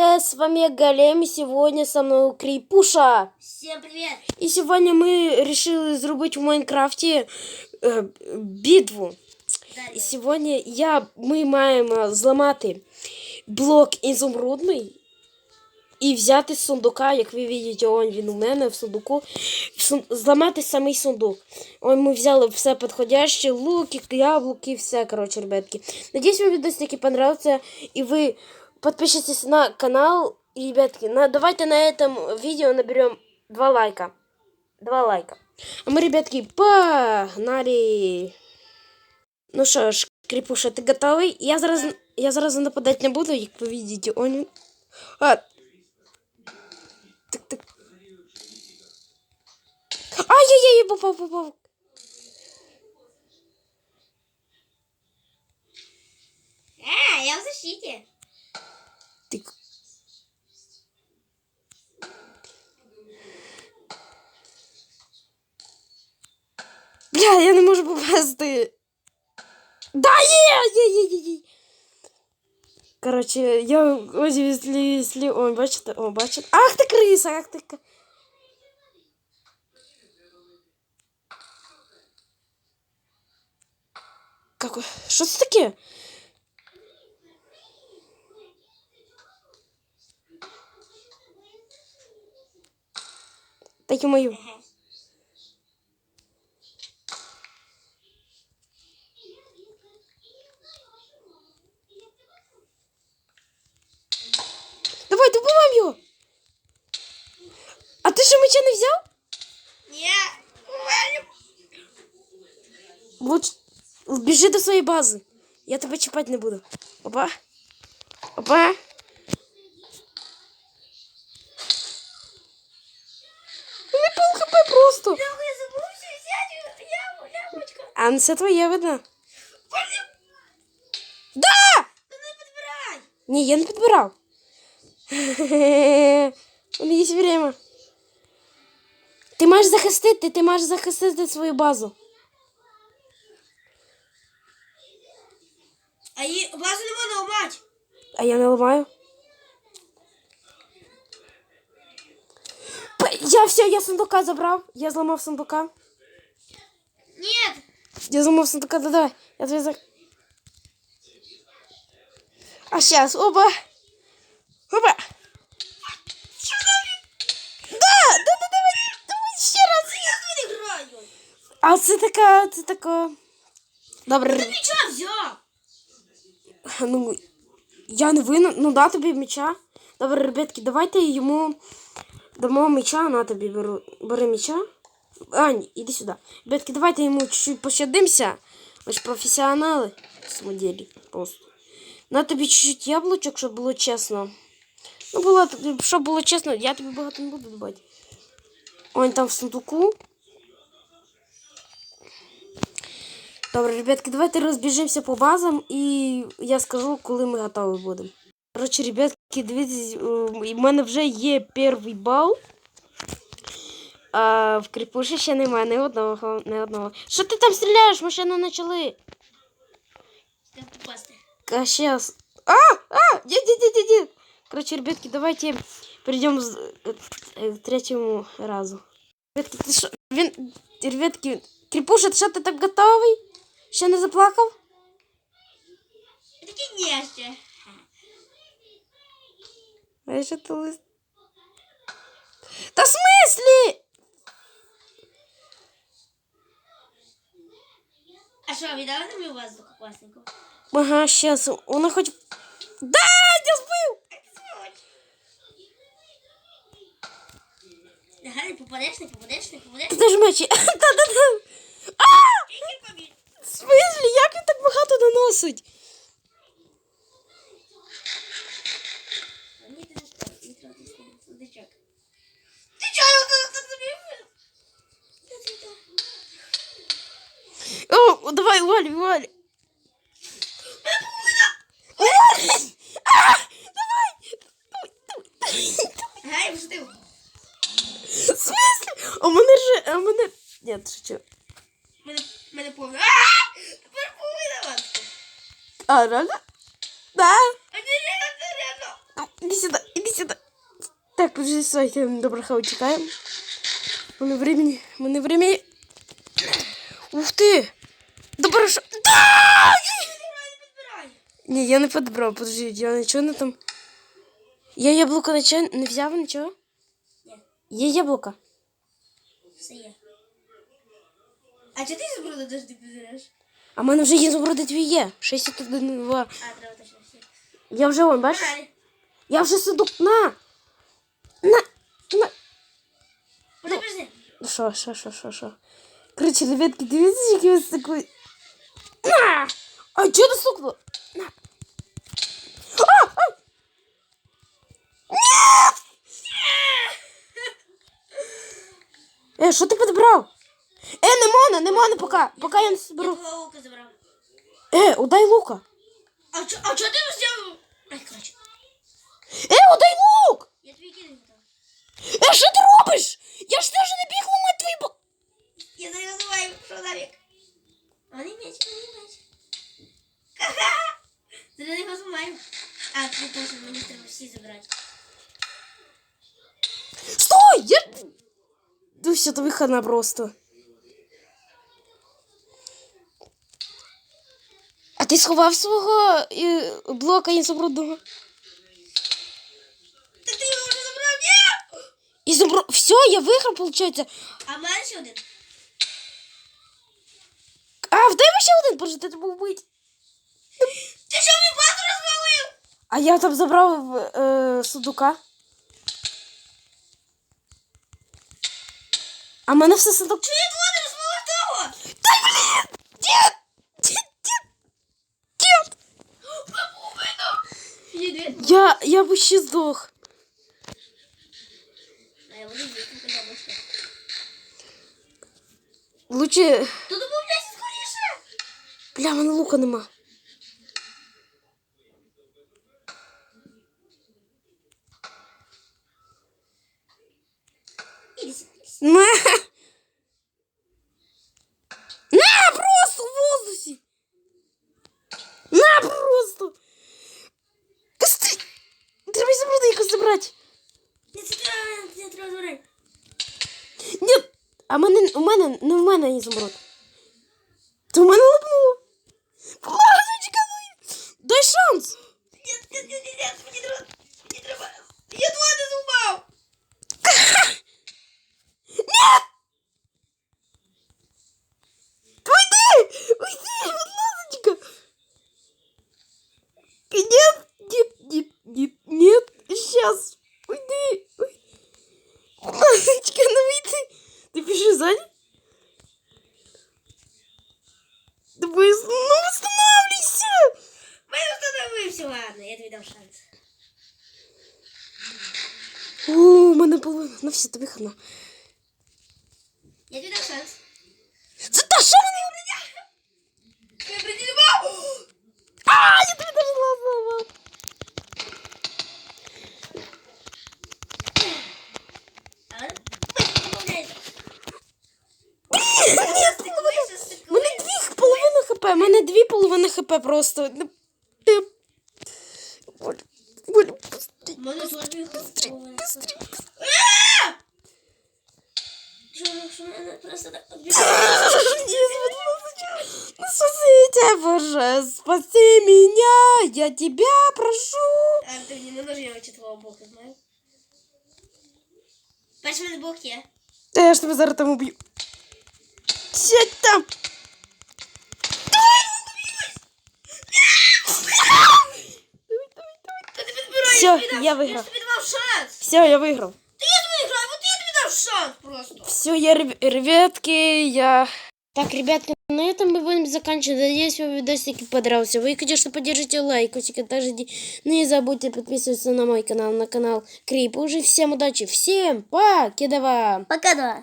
Э, С вами Голем, и сегодня со мной Крипуша. Всем привет! И сегодня мы решили зробити в Майнкрафті е, битву. І Далі. сьогодні я, ми маємо зламати блок ізумрудний і взяти з сундука, як ви бачите, он він у мене в сундуку. сун- Зламати самий сундук. Он ми взяли все підходяще, луки, яблуки, все, коротше, ребятки. Надіюсь, вам відосики понравился, и вы подпишитесь на канал. Ребятки, на, давайте на этом видео наберем два лайка. Два лайка. А мы, ребятки, погнали! Ну що ж, Кріпуша, ти готовий? Я зараз, я зараз нападати не буду, як ви бачите. Он... А. Так, так. Ай-яй-яй, попав, попав. А, я в защите. Бля, я не можу попасти. Да, є, є, є, є, є. Короче, я ось якщо, якщо, о, бачите, о, бачите. Ах ти криса, ах ти. ка- Какой? Що це таке? Так мою. ти що меча не взяв? Я... Луч... Біжи до своєї бази. Я тебе чіпати не буду. Опа. Опа. Не пол хп просто. Я забывся взяти яму, ямочка. А ну це твоє видно. Блин, Да! та не підбирай. Ні, я не підбирав. У мене є время. Ти маєш захистити, ти маєш захистити свою базу. А її базу не можна ламати. А я не ламаю. П- Я все, я сундука забрав. Я зламав сундука. Нет. Я зламав сундука, да давай. Я тобі за... А сейчас, оба. Оба. Така, це така. Добре. Ти меча взяв. Ну, я не винен. Ну, да тобі меча. Добре, ребятки, давайте йому дамо меча, на тобі беру. Бери меча. А, ні, іди сюди. Ребятки, давайте йому чуть-чуть пощадимося. Ми ж професіонали в цьому ділі. Просто. На тобі чуть-чуть яблучок, щоб було чесно. Ну, було, щоб було чесно, я тобі багато не буду давати. Он там в сундуку. Добре, ребятки, давайте розбіжимося по базам і я скажу, коли ми готові будемо. Коротше, ребятки, дивіться, е, у мене вже є перший бал. А в кріпуші ще немає ні одного, ні одного. Що ти там стріляєш? Ми ще не почали. Як попасти? А сейчас. А! А! Нет, нет, нет, нет, нет. Короче, ребятки, давайте перейдем з- э, э, к третьему разу. Ребятки, ти що? Він... Ребятки, Кріпуша, ти що ти так готовий? Ще не заплакав? Такі ні ще. А я ще то лист. Та в смислі? А що, віддали тобі базу класненьку? Ага, сейчас. Вона хоч... Да, я збив! Ага, не попадеш, не попадеш, не попадеш. Ти ж мечі. Та-та-та. А! Який побіг? Смислі, як він так багато наносить? О, давай, Валь, Валь. Гай, В смысле? У мене же, а мене... Нет, шучу. Мене, мене повно. Ааа! Тепер половина вас. А, реально? Да. А не реально, не реально. Иди сюда, Так, подожди, стойте, добро, хау, чекаємо. Мене времени, мене времени. Ух ти! Добро, що... Да! Підбирай. Ні, я не підбрав, подожди, я нічого не там. Я яблуко нічого не взяв, нічого? Ні, Є яблуко. все є. А чого ти зброю дожди підбереш? А в мене вже є зуброди дві є. 61, 2. А, треба точно всі. Я вже вон, бачиш? Погнали. Я вже сиду. На! На! На! Подожди, подожди. Що, що, що, що, що? Короче, ребятки, дивіться, який ось такий. На! А чого ти стукнуло? На! А! А! Ні! Е, що ти підбрав? Е, не можна, не можна поки. Поки я не Я зберу. твого лука забрав. Е, удай лука. А чо, а чо ти взяв? Ай, коротше. Е, удай лук! Я твій кидаю там. Е, що ти робиш? Я ж теж не біг ламати твої бо... Я не називаю чоловік. А не меч, а не меч. Ха-ха! Зараз його зламаємо. А, ти теж мені треба всі забрати. Стой! Я... Ну все, тобі хана просто. Ти сховав свого е, блока ізумрудного? Та ти його вже забрав, ні! Ізумруд... Все, я виграв, виходить. А в мене ще один. А, в тебе ще один, боже, ти був бить. Ти що мені базу розвалив? А я там забрав е, сундука. А в мене все сундук. Чого Я, я б ще здох. А я буду їсти, коли бочка. Лучше... Тут домовляйся скоріше. Бля, в мене лука нема. Іди сюди. забрати якось забрати. Не це треба, це треба забрати. Ні, а мене, у мене, не в мене ізумруд. То в мене лопнуло. Лазочка, ну, дай шанс. Ні, ні, ні, ні, ні, мені треба, мені треба. Я твого не зламав. Шанс. О, у мене половина. Ну все, тобі хана. Я тобі дам шанс. Це та що мене обріняє? Я приділював. А, я тобі даже лазала. У мене дві половини хп, у мене дві половини хп просто. мене теж дві хвилини. Що, що мене просто так відбиває? Ні, будь ласка. Ну, спаси тебя, боже, спаси меня, я тебя прошу. А, ти мені не нужно я твого боку, знаю. Бач, в мене бок є. Та я ж тебе зараз там уб'ю. Сядь там. ти підбирай, Всьо, тобі дав- я виграв. Я ж тобі давав шанс. Все, я выиграл. Ти я тобі граю, от я тобі дав шанс просто. Все, я, реб- ребятки, я... Так, ребятки, на этом мы будем заканчивать. Надеюсь, вам видосик понравился. Вы, конечно, поддержите лайкосик, а также не- не забудьте подписываться на мой канал, на канал Крип. Уже всем удачи, всем покедова! Пока, да.